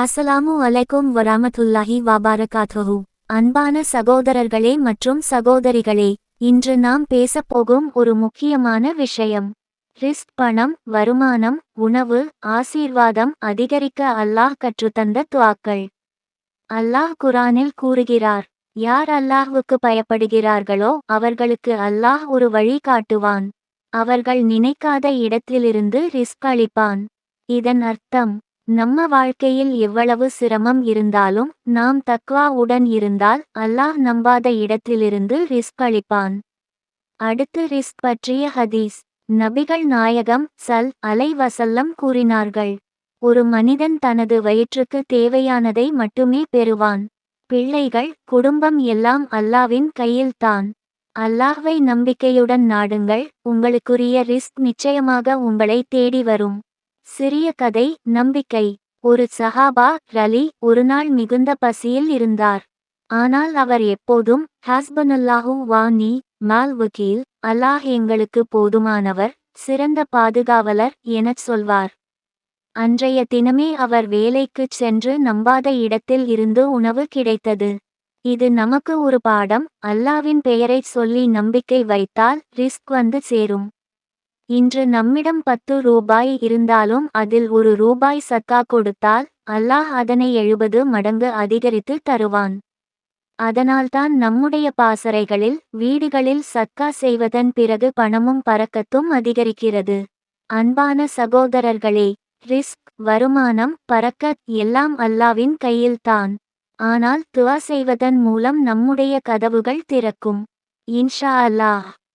அஸ்ஸலாமு அலைக்கும் வராமத்துல்லாஹி வபரகாத்துஹு. அன்பான சகோதரர்களே மற்றும் சகோதரிகளே இன்று நாம் பேசப்போகும் ஒரு முக்கியமான விஷயம். ரிஸ்க் பணம் வருமானம் உணவு ஆசீர்வாதம் அதிகரிக்க அல்லாஹ் கற்றுத்தந்த துவாக்கள். அல்லாஹ் குரானில் கூறுகிறார் யார் அல்லாஹ்வுக்கு பயப்படுகிறார்களோ அவர்களுக்கு அல்லாஹ் ஒரு வழி காட்டுவான். அவர்கள் நினைக்காத இடத்திலிருந்து ரிஸ்க் அளிப்பான். இதன் அர்த்தம் நம்ம வாழ்க்கையில் எவ்வளவு சிரமம் இருந்தாலும் நாம் தக்வாவுடன் இருந்தால் அல்லாஹ் நம்பாத இடத்திலிருந்து ரிஸ்க் அளிப்பான். அடுத்து ரிஸ்க் பற்றிய ஹதீஸ். நபிகள் நாயகம் சல் அலை வசல்லம் கூறினார்கள் ஒரு மனிதன் தனது வயிற்றுக்கு தேவையானதை மட்டுமே பெறுவான். பிள்ளைகள் குடும்பம் எல்லாம் அல்லாவின் கையில்தான் அல்லாஹ்வை நம்பிக்கையுடன் நாடுங்கள் உங்களுக்குரிய ரிஸ்க் நிச்சயமாக உங்களை தேடி வரும். சிறிய கதை நம்பிக்கை. ஒரு சஹாபா ரலி ஒருநாள் மிகுந்த பசியில் இருந்தார். ஆனால் அவர் எப்போதும் ஹஸ்பனுல்லாஹு வானி மால் வக்கீல் அல்லாஹ் எங்களுக்கு போதுமானவர் சிறந்த பாதுகாவலர் எனச் சொல்வார். அன்றைய தினமே அவர் வேலைக்குச் சென்று நம்பாத இடத்தில் இருந்து உணவு கிடைத்தது. இது நமக்கு ஒரு பாடம் அல்லாவின் பெயரைச் சொல்லி நம்பிக்கை வைத்தால் ரிஸ்க் வந்து சேரும். இன்று நம்மிடம் பத்து ரூபாய் இருந்தாலும் அதில் ஒரு ரூபாய் சக்கா கொடுத்தால் அல்லாஹ் அதனை எழுபது மடங்கு அதிகரித்து தருவான். அதனால்தான் நம்முடைய பாசறைகளில் வீடுகளில் சத்கா செய்வதன் பிறகு பணமும் பறக்கத்தும் அதிகரிக்கிறது. அன்பான சகோதரர்களே ரிஸ்க் வருமானம் பறக்கத் எல்லாம் அல்லாவின் கையில்தான். ஆனால் துவா செய்வதன் மூலம் நம்முடைய கதவுகள் திறக்கும். இன்ஷா அல்லாஹ்.